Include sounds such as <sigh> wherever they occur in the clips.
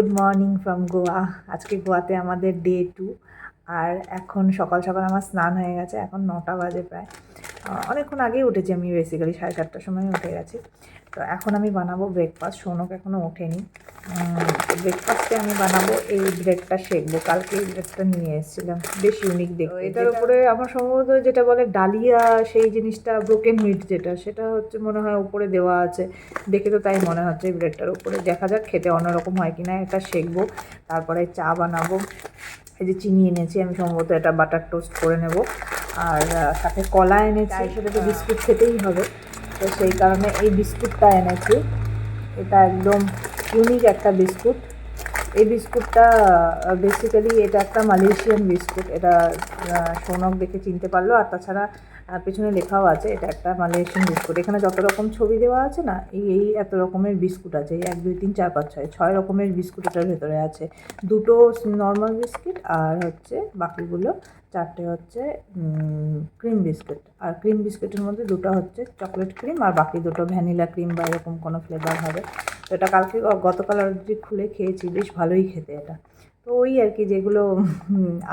Good morning from Goa. আজকে গোয়াতে আমাদের ডে টু আর এখন সকাল সকাল আমার স্নান হয়ে গেছে, এখন নটা বাজে প্রায়। অনেকক্ষণ আগেই উঠেছি আমি বেসিক্যালি সাড়ে চারটার সময় উঠে গেছি। তো এখন আমি বানাবো ব্রেকফাস্ট সৌনক এখনও ওঠেনি। ব্রেকফাস্টে আমি বানাবো এই ব্রেডটা শেখবো কালকে এই ব্রেডটা নিয়ে এসেছিলাম বেশ ইউনিক দেখতে। এটার উপরে আমার সম্ভবত যেটা বলে ডালিয়া সেই জিনিসটা ব্রোকেন হুইট যেটা সেটা হচ্ছে মনে হয় উপরে দেওয়া আছে। দেখে তো তাই মনে হচ্ছে এই ব্রেডটার উপরে। দেখা যাক খেতে অন্যরকম হয় কিনা এটা শেখবো তারপরে চা বানাবো। এই যে চিনি এনেছি আমি সম্ভবত এটা বাটার টোস্ট করে নেব। আর সাথে কলা এনেছি সেটা সাথে তো। বিস্কুট খেতেই হবে। তো সেই কারণে এই বিস্কুটটা এনেছি। এটা একদম ইউনিক একটা বিস্কুট। এই বিস্কুটটা বেসিক্যালি এটা একটা মালয়েশিয়ান বিস্কুট। এটা সৌনক দেখে চিনতে পারল। আর তাছাড়া পেছনে লেখাও আছে, এটা একটা মালয়েশিয়ান বিস্কুট। এখানে যত রকম ছবি দেওয়া আছে না, এই এই এত রকমের বিস্কুট আছে এক, দুই, তিন, চার, পাঁচ, ছয় ছয় রকমের বিস্কুট এটার ভেতরে আছে। দুটো নর্মাল বিস্কিট আর হচ্ছে বাকিগুলো, চারটে হচ্ছে ক্রিম বিস্কুট আর ক্রিম বিস্কুটের মধ্যে দুটো হচ্ছে চকলেট ক্রিম আর বাকি দুটো ভ্যানিলা ক্রিম বা এরকম কোনো ফ্লেভার হবে। তো এটা কালকে গতকাল অলরেডি খুলে খেয়েছি, বেশ ভালোই খেতে এটা। তো ওই আর কি যেগুলো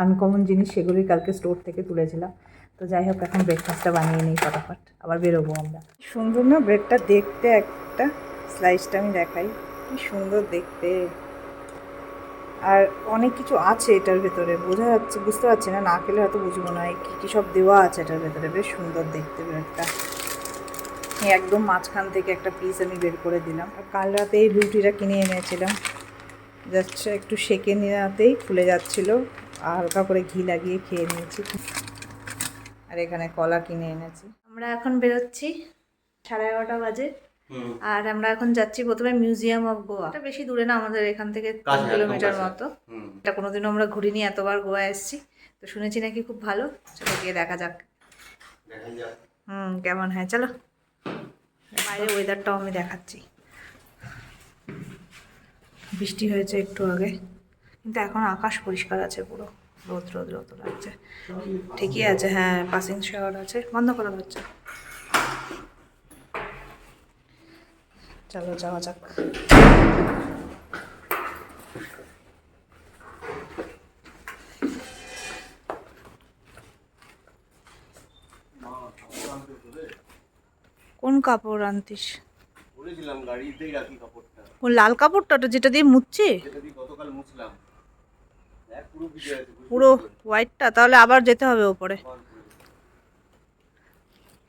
আনকমন জিনিস সেগুলোই কালকে স্টোর থেকে তুলেছিলাম। তো যাই হোক, এখন ব্রেকফাস্টটা বানিয়ে নিই ফটাফট। আবার বেরোবো আমরা। সুন্দর না? ব্রেডটা দেখতে একটা স্লাইসটা আমি দেখাই। কি সুন্দর দেখতে। আর অনেক কিছু আছে এটার ভেতরে। বোঝা যাচ্ছে, বুঝতে পারছি না। না খেলে হয়তো বুঝব না। কী কী সব দেওয়া আছে এটার ভেতরে? বেশ সুন্দর দেখতে ব্রেডটা একদম মাঝখান থেকে একটা পিস আমি বের করে দিলাম। আর কাল রাতে এই রুটিটা কিনে এনেছিলাম। যাচ্ছে একটু সেকে নেওয়াতেই ফুলে যাচ্ছিল। আর হালকা করে ঘি লাগিয়ে খেয়ে নিয়েছি। আর এখানে কলা কিনে এনেছি। আমরা এখন বেরোচ্ছি সাড়ে এগারোটা বাজে। আর আমরা এখন যাচ্ছি প্রথমে মিউজিয়াম অফ গোয়া এটা বেশি দূরে না আমাদের এখান থেকে তিন কিলোমিটার মতো। এটা কোনোদিনও আমরা ঘুরিনি এতবার গোয়া এসেছি। তো শুনেছি নাকি খুব ভালো। চলো গিয়ে দেখা যাক। হুম কেমন হয়? চলো। বাইরে ওয়েদারটাও আমি দেখাচ্ছি। বৃষ্টি হয়েছে একটু আগে। কিন্তু এখন আকাশ পরিষ্কার আছে পুরো। রোদ রোদ রোদ লাগছে। ঠিকই আছে হ্যাঁ পাসিং শাওয়ার আছে। বন্ধ করে হচ্ছে চলো। যাওয়া যাক। কোন কাপড় আনতিস? বলেছিলাম গাড়িতেই রাখি কাপড়টা। কোন লাল কাপড়টা যেটা দিয়ে মুছছি? যেটা দিয়ে গতকাল মুছলাম। পুরো? হোয়াইটটা তাহলে আবার যেতে হবে ওপরে।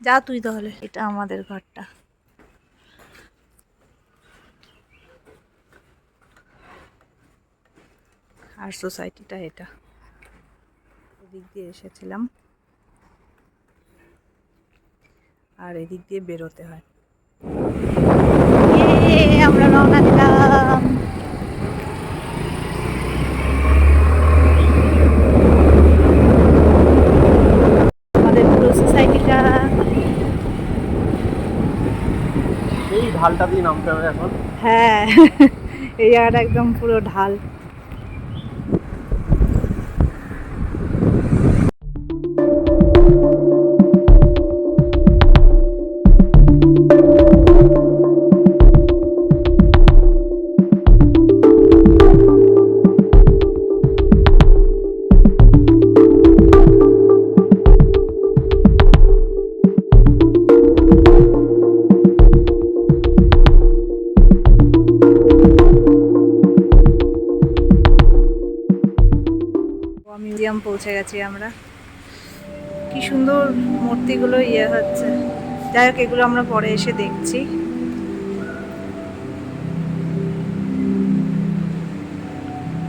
যা তুই তাহলে। এটা আমাদের ঘরটা। আর সোসাইটিটা এটা। এদিক দিয়ে এসেছিলাম। আর এদিক দিয়ে বেরোতে হয়। আমরা রওনা দিলাম আমাদের পুরো সোসাইটিটা এই ঢালটা দিয়ে নামতে হবে এখন। হ্যাঁ <laughs> এই জায়গাটা একদম পুরো ঢাল। মিউজিয়াম পৌঁছে গেছি আমরা। কি সুন্দর মূর্তিগুলো ইয়ে হচ্ছে। যাই হোক এগুলো আমরা পরে এসে দেখছি।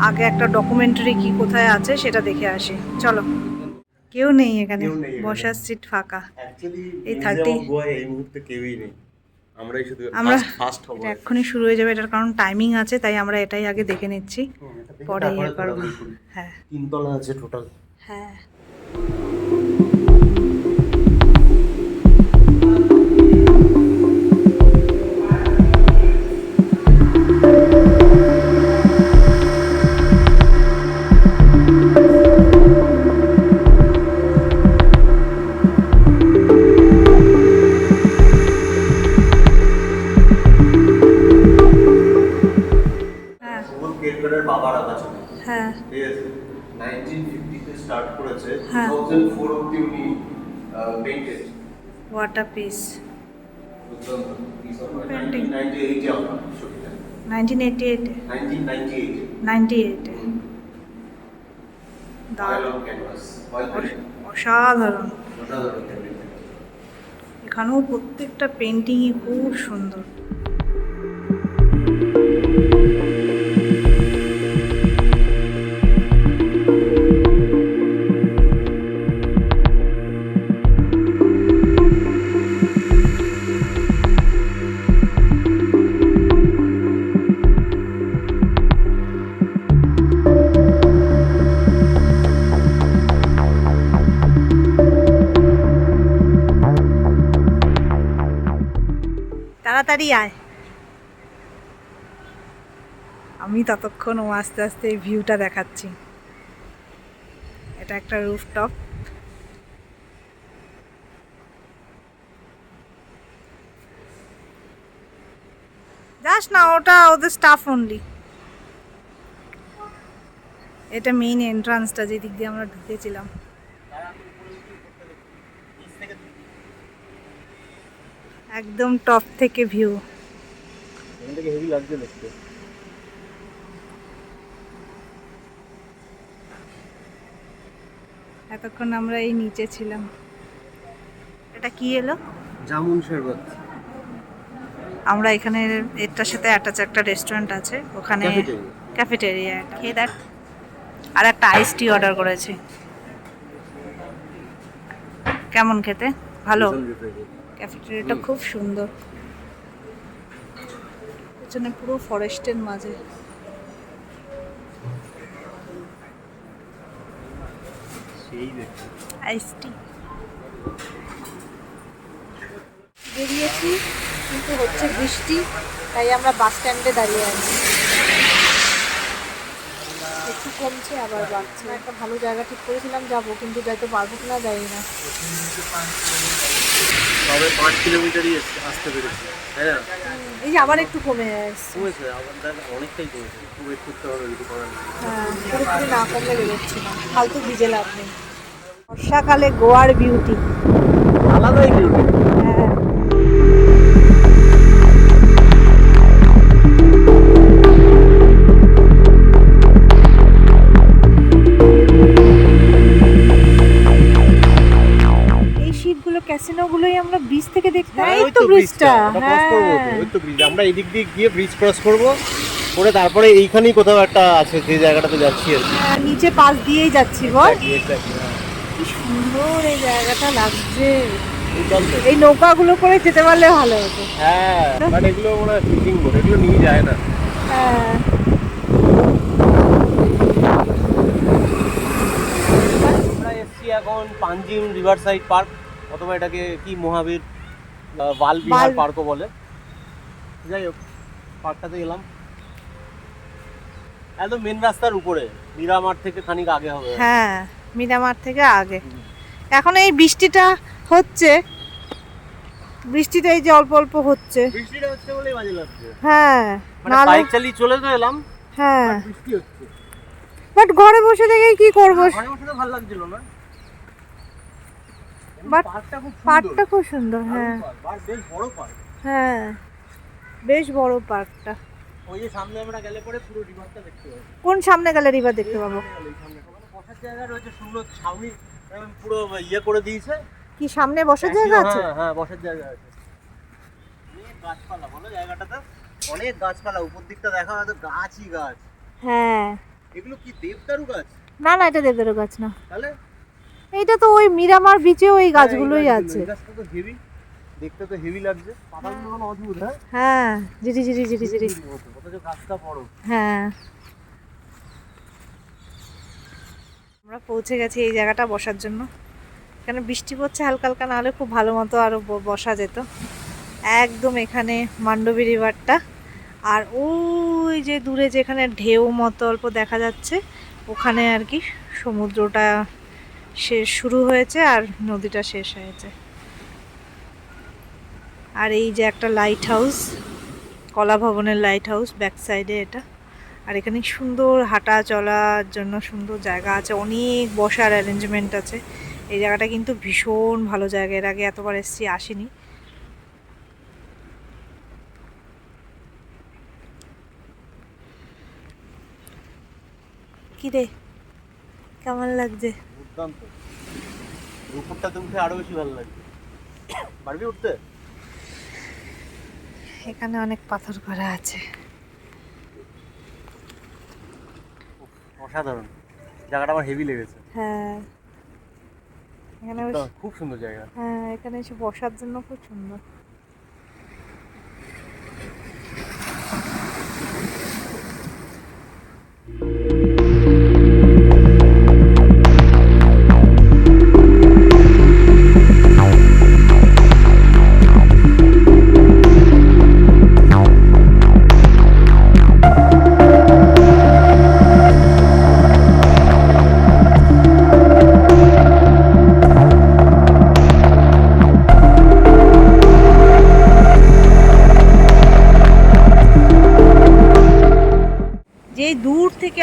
আগে একটা ডকুমেন্টারি কি কোথায় আছে সেটা দেখে আসি। চলো। কেউ নেই এখানে। বসার সিট ফাঁকা। এই 30 গোয়ায় এই মুহূর্তে কেউই নেই। আমরাই শুধু আমরা ফার্স্ট হব। এটা এক্ষুনি শুরু হয়ে যাবে এটার কারণ টাইমিং আছে তাই আমরা এটাই আগে দেখে নিচ্ছি। পরে ইয়ে করব হ্যাঁ। তিনতলা আছে টোটাল হ্যাঁ। বাবার আদা ছিল হ্যাঁ। ঠিক আছে? স্টার্ট করেছে। ওয়াটার পিস পেইন্টিং 98 এ অসাধারণ। এখানেও প্রত্যেকটা পেন্টিংই খুব সুন্দর। তাড়াতাড়ি আয়। আমি ততক্ষণ ও আস্তে আস্তে এই ভিউটা দেখাচ্ছি। এটা একটা রুফটপ যাস না, ওটা ওদের স্টাফ অনলি এটা মেইন এন্ট্রান্সটা যেদিক দিয়ে আমরা ঢুকেছিলাম। একদম টপ থেকে ভিউ হেভি লাগছে দেখতে। এতক্ষণ আমরা এই নিচে ছিলাম। এটা কি এলো? জামুন শরবত। আমরা এখানে এটার সাথে অ্যাটাচ একটা রেস্টুরেন্ট আছে। ওখানে ক্যাফেটেরিয়া খেয়ে দেখ। আর একটা আইস টি অর্ডার করেছি। কেমন খেতে? ভালো? ক্যাফেটেরিয়াটা খুব সুন্দর। পেছনে পুরো ফরেস্টের মাঝে। বেরিয়েছি কিন্তু হচ্ছে বৃষ্টি তাই আমরা বাস স্ট্যান্ডে দাঁড়িয়ে আছি। একটু কমছে আবার বাড়ছে। একটা ভালো জায়গা ঠিক করেছিলাম যাব কিন্তু যাইতে পারব জানি না। তবে পাঁচ কিলোমিটারই আসতে পেরেছি তাই না? এই আবার একটু কমে আসছে। কমেছে আবার দেখ অনেকটাই কমেছে একটু ওয়েট করতে হবে কিছু করার হ্যাঁ পুরোপুরি না কমলে বেরোচ্ছি না ফালতু ভিজে লাভ নেই। বর্ষাকালে গোয়ার বিউটি আলাদাই বিউটি ক্যাসিনোগুলোই আমরা ব্রিজ থেকে দেখতে হ্যাঁ, এই তো ব্রিজটা হ্যাঁ। ওই তো ব্রিজ আমরা এদিক দিয়ে গিয়ে ব্রিজ ক্রস করব। করে তারপরে এইখানেই কোথাও একটা আছে যে জায়গাটাতে যাচ্ছি আর কি। হ্যাঁ, নিচে পাশ দিয়েই যাচ্ছি বল। কি সুন্দর এই জায়গাটা লাগছে। এই নৌকাগুলো করে যেতে পারলে ভালো হতো। হ্যাঁ বাট এগুলো মনে হয় ফিশিং বোট এগুলো নিয়ে যায় না। হ্যাঁ। এখন পাঞ্জিম রিভার সাইড পার্ক অথবা এটাকে কি মহাবীর আহ, বাল বিহার পার্কও বলে। যাই হোক পার্কটাতে এলাম। একদম মেন রাস্তার উপরে মিরামার থেকে খানিক আগে হবে। হ্যাঁ মিরামার থেকে আগে। এখন এই বৃষ্টিটা হচ্ছে বৃষ্টিটা এই যে অল্প অল্প হচ্ছে। বৃষ্টিটা হচ্ছে বলেই বাজে লাগছে। হ্যাঁ মানে বাইক চালিয়ে চলে তো এলাম হ্যাঁ। বৃষ্টি হচ্ছে। বাট ঘরে বসে থেকে কি করব? ঘরে বসে তো ভালো লাগছিল না। পার্কটা খুব সুন্দর। হ্যাঁ। বেশ বড় পার্ক। হ্যাঁ। বেশ বড় পার্কটা। ওই যে সামনে আমরা গেলে পরে পুরো রিভারটা দেখতে পাবো। কোন সামনে গেলে রিভার দেখতে পাবো? বসার জায়গা রয়েছে সুন্দর ছাউনি পুরো ইয়ে করে দিয়েছে। কি সামনে বসার জায়গা আছে? হ্যাঁ হ্যাঁ বসার জায়গা আছে। গাছপালা বলো জায়গাটাতে? অনেক গাছপালা উপর দিকটা দেখা হয় তো গাছই গাছ। হ্যাঁ। এগুলো কি দেবদারু গাছ? না না এটা দেবদারু গাছ না। তাহলে এইটা তো ওই মিরামার বিচে ওই গাছগুলোই হ্যাঁ, আছে। গাছগুলো, এই গাছটা তো হেভি দেখতে তো হেভি লাগছে। পাতাগুলো অদ্ভুত হ্যাঁ? হ্যাঁ জিরি জিরি জিরি জিরি। অথচ গাছটা বড়। হ্যাঁ। আমরা পৌঁছে গেছি এই জায়গাটা বসার জন্য। এখানে বৃষ্টি পড়ছে হালকা হালকা নাহলে খুব ভালো মতো আরও বসা যেত। একদম এখানে মান্ডবী রিভারটা। আর ওই যে দূরে যেখানে ঢেউ মতো অল্প দেখা যাচ্ছে ওখানে আর কি সমুদ্রটা শেষ শুরু হয়েছে আর নদীটা শেষ হয়েছে। আর এই যে একটা লাইট হাউস কলা ভবনের লাইট হাউস ব্যাক সাইডে এটা। আর এখানে সুন্দর হাঁটা চলার জন্য সুন্দর জায়গা আছে, অনেক বসার অ্যারেঞ্জমেন্ট আছে। এই জায়গাটা কিন্তু ভীষণ ভালো জায়গা, এর আগে এতবার এসেছি, আসিনি। কি রে? কেমন লাগছে? দুর্দান্ত। উঠে আরও বেশি ভালো লাগছে পারবি উঠতে? এখানে অনেক পাথর করা আছে। অসাধারণ। জায়গাটা আমার হেভি লেগেছে। হ্যাঁ। এখানে খুব সুন্দর জায়গা। হ্যাঁ এখানে এসে বসার জন্য খুব সুন্দর।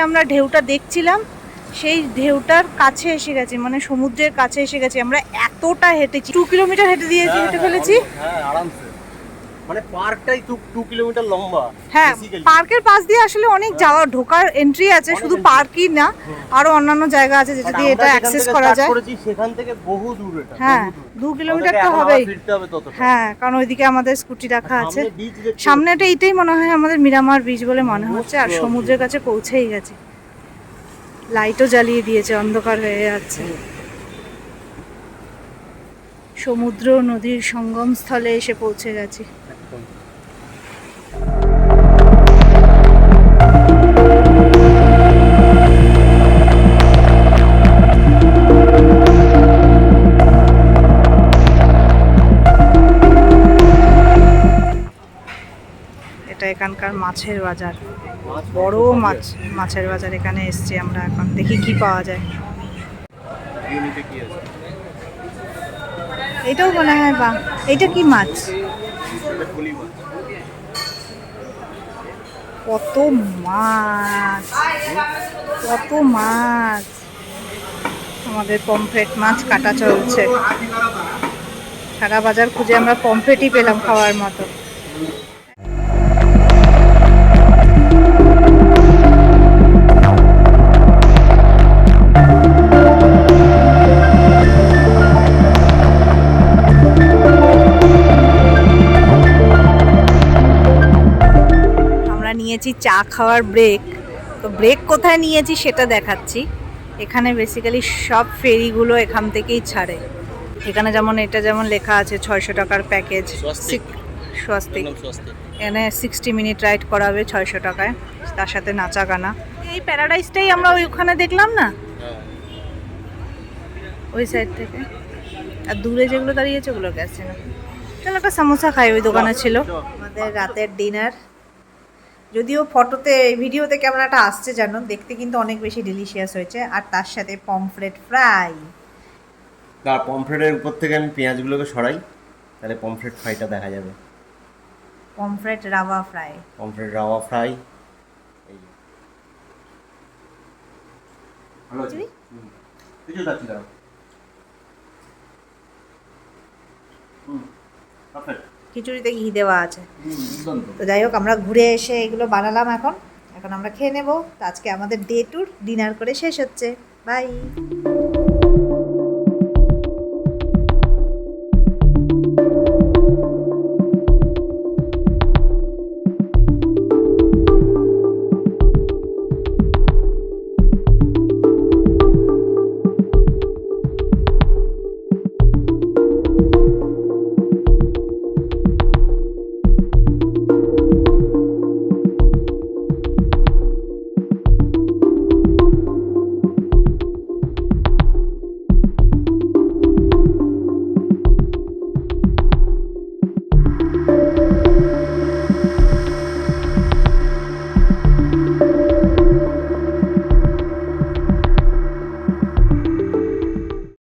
আমরা ঢেউটা দেখছিলাম সেই ঢেউটার কাছে এসে গেছে মানে সমুদ্রের কাছে এসে গেছে। আমরা এতটা হেঁটেছি টু কিলোমিটার হেঁটে দিয়েছি হেঁটে ফেলেছি। হ্যাঁ আরামসে। মানে পার্কটাই টু কিলোমিটার লম্বা হ্যাঁ পার্কের পাশ দিয়ে আসলে অনেক যাওয়া ঢোকার এন্ট্রি আছে শুধু পার্কই না আরও অন্যান্য জায়গা আছে যেটা দিয়ে এটা অ্যাক্সেস করা যায়। সেখান থেকে বহু দূর এটা হ্যাঁ দু কিলোমিটার তো হবেই। হ্যাঁ কারণ ওইদিকে আমাদের স্কুটি রাখা আছে। সামনে সামনেটা এইটাই মনে হয় আমাদের মিরামার বিচ বলে মনে হচ্ছে আর সমুদ্রের কাছে পৌঁছেই গেছে। লাইটও জ্বালিয়ে দিয়েছে অন্ধকার হয়ে যাচ্ছে। সমুদ্র নদীর সঙ্গম স্থলে এসে পৌঁছে গেছি। এখানকার মাছের বাজার। বড় মাছ, মাছের বাজার এখানে এসছি আমরা এখন। দেখি কি পাওয়া যায়। এটাও মনে হয় বা, এটা কি মাছ? কত মাছ কত মাছ। আমাদের পমফ্রেট মাছ কাটা চলছে। সারা বাজার খুঁজে আমরা পমফ্রেটই পেলাম খাওয়ার মতো। নিয়েছি চা খাওয়ার ব্রেক তো ব্রেক কোথায় নিয়েছি সেটা দেখাচ্ছি। এখানে বেসিক্যালি সব ফেরিগুলো এখান থেকেই ছাড়ে। এখানে যেমন এটা যেমন লেখা আছে ছয়শো টাকার প্যাকেজ স্বস্তিক। স্বস্তিক। এখানে সিক্সটি মিনিট রাইড করাবে ছয়শো টাকায়। তার সাথে নাচা গানা এই প্যারাডাইসটাই আমরা ওইখানে দেখলাম না? হ্যাঁ। ওই সাইড থেকে। আর দূরে যেগুলো দাঁড়িয়েছে ওগুলো গেছে না। একটা সামোসা খাই ওই দোকানে ছিল। আমাদের রাতের ডিনার যদিও ফটোতে ভিডিওতে কেমন একটা আসছে জানো দেখতে কিন্তু অনেক বেশি ডিলিশিয়াস হয়েছে। আর তার সাথে পমফ্রেট ফ্রাই তার পমফ্রেটের উপর থেকে আমি পেঁয়াজগুলোকে সরাই তাহলে পমফ্রেট ফ্রাইটা দেখা যাবে। Pomfret rava fry pomfret rava fry হুম। পারফেক্ট খিচুড়িতে ঘি দেওয়া আছে। তো। যাই হোক আমরা ঘুরে এসে এগুলো বানালাম এখন। এখন আমরা খেয়ে নেব। তো আজকে আমাদের ডে টুর ডিনার করে শেষ হচ্ছে। বাই